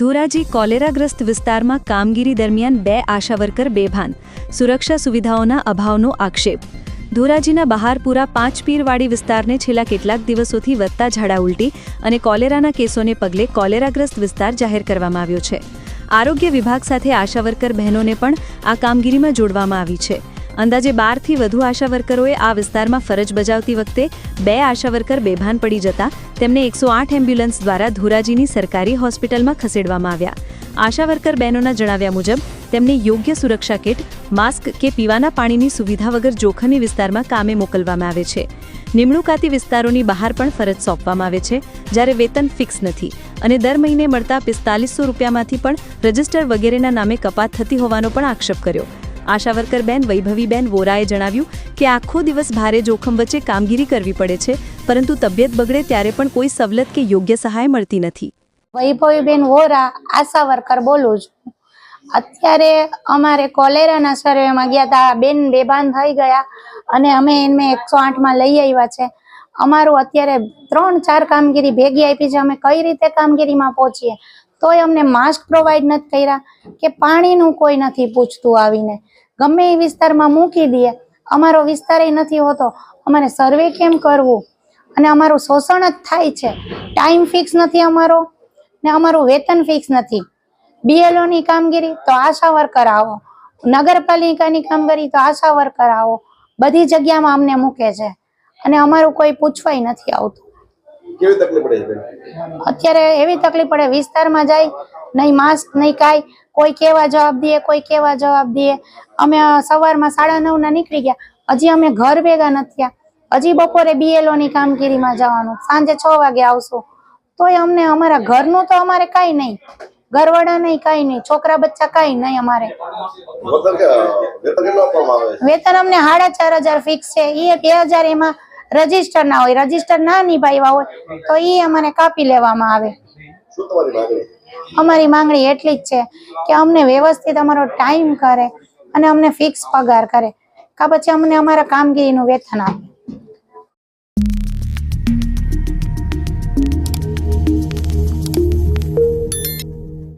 ધોરાજી કોલેરાગ્રસ્ત વિસ્તારમાં કામગીરી દરમિયાન બે આશાવર્કર બેભાન. સુરક્ષા સુવિધાઓના અભાવનો આક્ષેપ. ધોરાજીના બહારપુરા પાંચ પીરવાડી વિસ્તારને છેલ્લા કેટલાક દિવસોથી વધતા ઝાડા ઉલટી અને કોલેરાના કેસોને પગલે કોલેરાગ્રસ્ત વિસ્તાર જાહેર કરવામાં આવ્યો છે. આરોગ્ય વિભાગ સાથે આશાવર્કર બહેનોને પણ આ કામગીરીમાં જોડવામાં આવી છે. અંદાજે બારથી વધુ આશા વર્કરોએ આ વિસ્તારમાં ફરજ બજાવતી વખતે બે આશા વર્કર બેભાન પડી જતા તેમને એકસો આઠ એમ્બ્યુલન્સ દ્વારા ધોરાજીની સરકારી હોસ્પિટલમાં ખસેડવામાં આવ્યા. આશા વર્કર બહેનોના જણાવ્યા મુજબ, તેમને યોગ્ય સુરક્ષા કિટ, માસ્ક કે પીવાના પાણીની સુવિધા વગર જોખમી વિસ્તારમાં કામે મોકલવામાં આવે છે. નિમણૂકાતી વિસ્તારોની બહાર પણ ફરજ સોંપવામાં આવે છે, જ્યારે વેતન ફિક્સ નથી અને દર મહિને મળતા પિસ્તાલીસો રૂપિયામાંથી પણ રજિસ્ટર વગેરેના નામે કપાત થતી હોવાનો પણ આક્ષેપ કર્યો. આશા વર્કર બેન વૈભવીબેન વોરાએ જણાવ્યું કે આખો દિવસ ભારે જોખમ વચ્ચે કામગીરી કરવી પડે છે, પરંતુ તબિયત બગડે ત્યારે પણ કોઈ સવલત કે યોગ્ય સહાય મળતી નથી. વૈભવીબેન વોરા આશા વર્કર બોલું છું. અત્યારે અમારે કોલેરાના સર્વેમાં ગયા હતા બેન બેભાન થઈ ગયા અને અમે એને એકસો આઠમાં લઈ આવ્યા છે. અમારું અત્યારે ત્રણ ચાર કામગીરી ભેગી આપી છે, અમે કઈ રીતે કામગીરીમાં પહોંચીએ? તોય અમને માસ્ક પ્રોવાઈડ નથી કર્યા કે પાણીનું કોઈ નથી પૂછતું આવીને. ગમે એ વિસ્તારમાં મૂકી દઈએ. અમારો વિસ્તાર નથી હોતો. અમારે સર્વે કેમ કરવું? અને અમારું શોષણ જ થાય છે. ટાઈમ ફિક્સ નથી અમારો ને અમારું વેતન ફિક્સ નથી. બીએલઓની ની કામગીરી તો આશા વર્કર આવો. નગરપાલિકાની કામગીરી તો આશા વર્કર આવો. બધી જગ્યામાં અમને મૂકે છે. અને અમારું કોઈ પૂછવાય નથી આવતું? અત્યારે એવી તકલીફ પડે વિસ્તારમાં જાય નહીં માસ્ક નહીં કાંઈ. કોઈ કેવા જવાબ દે કોઈ કેવા જવાબ દે. અમે સવારમાં સાડા નવ ના નીકળી ગયા. હજી અમે ઘર ભેગા નથી થયા. હજી બપોરે બીએલઓ ની કામગીરીમાં જવાનું. સાંજે છ વાગે આવશું. તોય અમને અમારા ઘરનું તો અમારે કાંઈ નહીં. ઘરવાળા નહીં કાંઈ નહીં. છોકરા બચ્ચા કાંઈ નહીં અમારે. વેતન અમને સાડા ચાર હજાર ફિક્સ છે. એ બે હજાર એમાં રજિસ્ટર ના હોય. રજિસ્ટર ના નિભાવ્યા હોય તો એ અમારે કાપી લેવામાં આવે. શું તમારી માંગણી? અમારી માંગણી એટલી જ છે કે અમને વ્યવસ્થિત અમારો ટાઈમ કરે અને અમને ફિક્સ પગાર કરે. કા પછી અમને અમારા કામગીરીનું વેતન આપે.